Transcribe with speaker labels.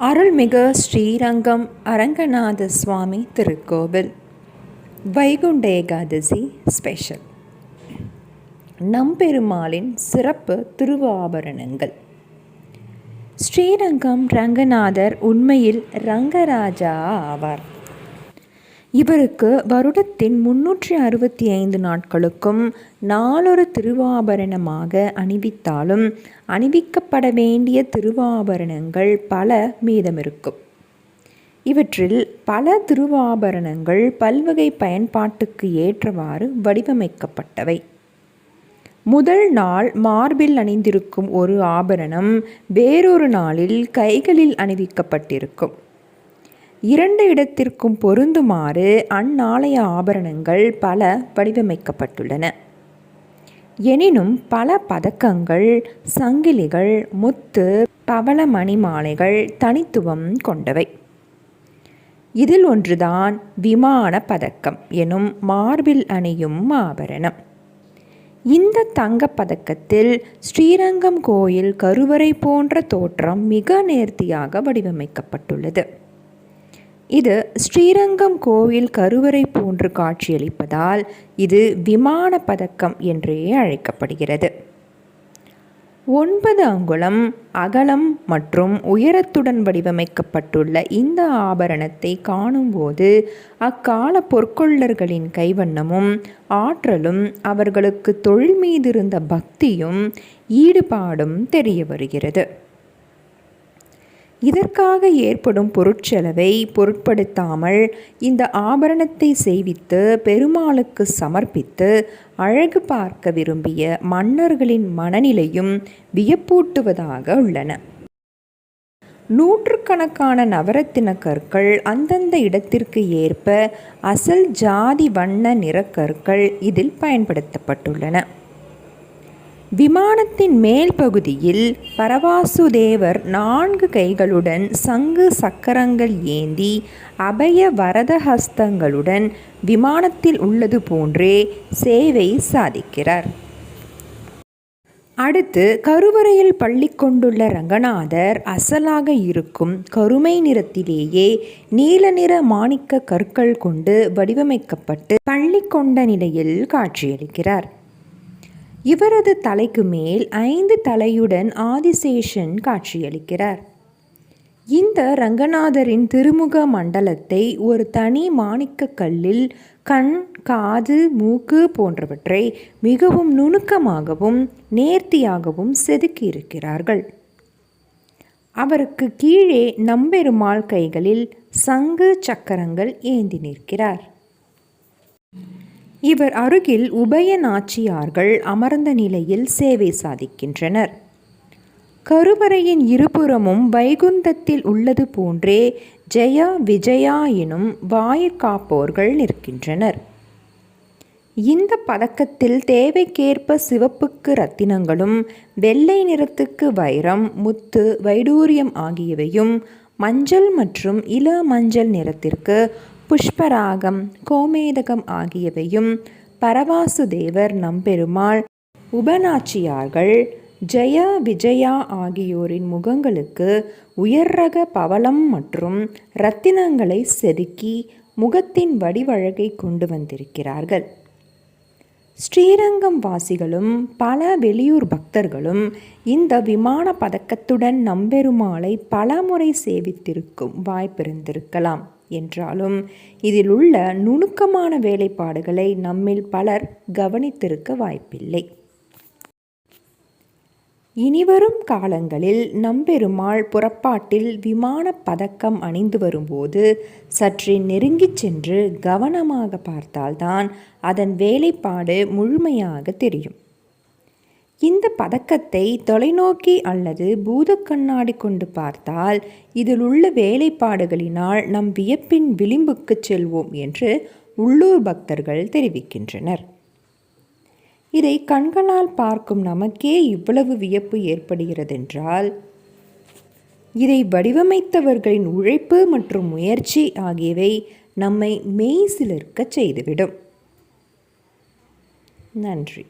Speaker 1: அருள்மிகு ஸ்ரீரங்கம் அரங்கநாத சுவாமி திருக்கோவில். வைகுண்ட ஏகாதசி ஸ்பெஷல் நம்பெருமாளின் சிறப்பு திருவாபரணங்கள். ஸ்ரீரங்கம் ரங்கநாதர் உண்மையில் ரங்கராஜா ஆவார். இவருக்கு வருடத்தின் முன்னூற்றி அறுபத்தி ஐந்து நாட்களுக்கும் நாளொரு திருவாபரணமாக அணிவித்தாலும் அணிவிக்கப்பட வேண்டிய திருவாபரணங்கள் பல மீதமிருக்கும். இவற்றில் பல திருவாபரணங்கள் பல்வகை பயன்பாட்டுக்கு ஏற்றவாறு வடிவமைக்கப்பட்டவை. முதல் நாள் மார்பில் அணிந்திருக்கும் ஒரு ஆபரணம் வேறொரு நாளில் கைகளில் அணிவிக்கப்பட்டிருக்கும். இரண்டு இடத்திற்கும் பொருந்துமாறு அந்நாளைய ஆபரணங்கள் பல வடிவமைக்கப்பட்டுள்ளன. எனினும் பல பதக்கங்கள் சங்கிலிகள் முத்து பவள மணிமாலைகள் தனித்துவம் கொண்டவை. இதில் ஒன்றுதான் விமான பதக்கம் எனும் மார்பில் அணியும் ஆபரணம். இந்த தங்கப்பதக்கத்தில் ஸ்ரீரங்கம் கோயில் கருவறை போன்ற தோற்றம் மிக நேர்த்தியாக வடிவமைக்கப்பட்டுள்ளது. இது ஸ்ரீரங்கம் கோவில் கருவறை போன்று காட்சியளிப்பதால் இது விமான பதக்கம் என்றே அழைக்கப்படுகிறது. ஒன்பது அங்குலம் அகலம் மற்றும் உயரத்துடன் வடிவமைக்கப்பட்டுள்ள இந்த ஆபரணத்தை காணும்போது அக்கால பொற்கொள்ளர்களின் கைவண்ணமும் ஆற்றலும் அவர்களுக்கு தொழில் மீதிருந்த பக்தியும் ஈடுபாடும் தெரிய வருகிறது. இதற்காக ஏற்படும் பொருட்செலவை பொருட்படுத்தாமல் இந்த ஆபரணத்தை செய்வித்து பெருமாளுக்கு சமர்ப்பித்து அழகு பார்க்க விரும்பிய மன்னர்களின் மனநிலையும் வியப்பூட்டுவதாக உள்ளன. நூற்றுக்கணக்கான நவரத்தின கற்கள் அந்தந்த இடத்திற்கு ஏற்ப அசல் ஜாதி வண்ண நிறக்கற்கள் இதில் பயன்படுத்தப்பட்டுள்ளன. விமானத்தின் மேல் பகுதியில் பரவாசுதேவர் நான்கு கைகளுடன் சங்கு சக்கரங்கள் ஏந்தி அபய வரதஹஸ்தங்களுடன் விமானத்தில் உள்ளது போன்றே சேவை சாதிக்கிறார். அடுத்து கருவறையில் பள்ளி கொண்டுள்ள ரங்கநாதர் அசலாக இருக்கும் கருமை நிறத்திலேயே நீல நிற மாணிக்க கற்கள் கொண்டு வடிவமைக்கப்பட்டு பள்ளி கொண்ட நிலையில் காட்சியளிக்கிறார். இவரது தலைக்கு மேல் ஐந்து தலையுடன் ஆதிசேஷன் காட்சியளிக்கிறார். இந்த ரங்கநாதரின் திருமுக மண்டலத்தை ஒரு தனி மாணிக்க கல்லில் கண் காது மூக்கு போன்றவற்றை மிகவும் நுணுக்கமாகவும் நேர்த்தியாகவும் செதுக்கியிருக்கிறார்கள் அவருக்கு கீழே நம்பெருமாள் கைகளில் சங்கு சக்கரங்கள் ஏந்தி நிற்கிறார். இவர் அருகில் உபய நாச்சியார்கள் அமர்ந்த நிலையில் சேவை சாதிக்கின்றனர். கருவறையின் இருபுறமும் வைகுந்தத்தில் உள்ளது போன்றே ஜெயா விஜயா எனும் வாயிற்காப்போர்கள் நிற்கின்றனர். இந்த பதக்கத்தில் தேவைக்கேற்ப சிவப்புக்கு ரத்தினங்களும் வெள்ளை நிறத்துக்கு வைரம் முத்து வைடூரியம் ஆகியவையும் மஞ்சள் மற்றும் இள மஞ்சள் நிறத்திற்கு புஷ்பராகம் கோமேதகம் ஆகியவையும் பரவாசுதேவர் நம்பெருமாள் உபநாச்சியார்கள் ஜெய விஜயா ஆகியோரின் முகங்களுக்கு உயர் ரக பவளம் மற்றும் இரத்தினங்களை செதுக்கி முகத்தின் வடிவழகை கொண்டு வந்திருக்கிறார்கள். ஸ்ரீரங்கம் வாசிகளும் பல வெளியூர் பக்தர்களும் இந்த விமான பதக்கத்துடன் நம்பெருமாளை பலமுறை சேவித்திருக்கும் வாய்ப்பிருந்திருக்கலாம் என்றாலும் இதில் உள்ள நுணுக்கமான வேலைப்பாடுகளை நம்மில் பலர் கவனித்திருக்க வாய்ப்பில்லை. இனிவரும் காலங்களில் நம்பெருமாள் புறப்பாட்டில் விமான பதக்கம் அணிந்து வரும்போது சற்றே நெருங்கிச் சென்று கவனமாக பார்த்தால்தான் அதன் வேலைப்பாடு முழுமையாக தெரியும். இந்த பதக்கத்தை தொலைநோக்கி அல்லது பூதக்கண்ணாடி கொண்டு பார்த்தால் இதில் உள்ள வேலைப்பாடுகளினால் நம் வியப்பின் விளிம்புக்கு செல்வோம் என்று உள்ளூர் பக்தர்கள் தெரிவிக்கின்றனர். இதை கண்களால் பார்க்கும் நமக்கே இவ்வளவு வியப்பு ஏற்படுகிறதென்றால் இதை வடிவமைத்தவர்களின் உழைப்பு மற்றும் முயற்சி ஆகியவை நம்மை மெய் சிலிர்க்க செய்துவிடும். நன்றி.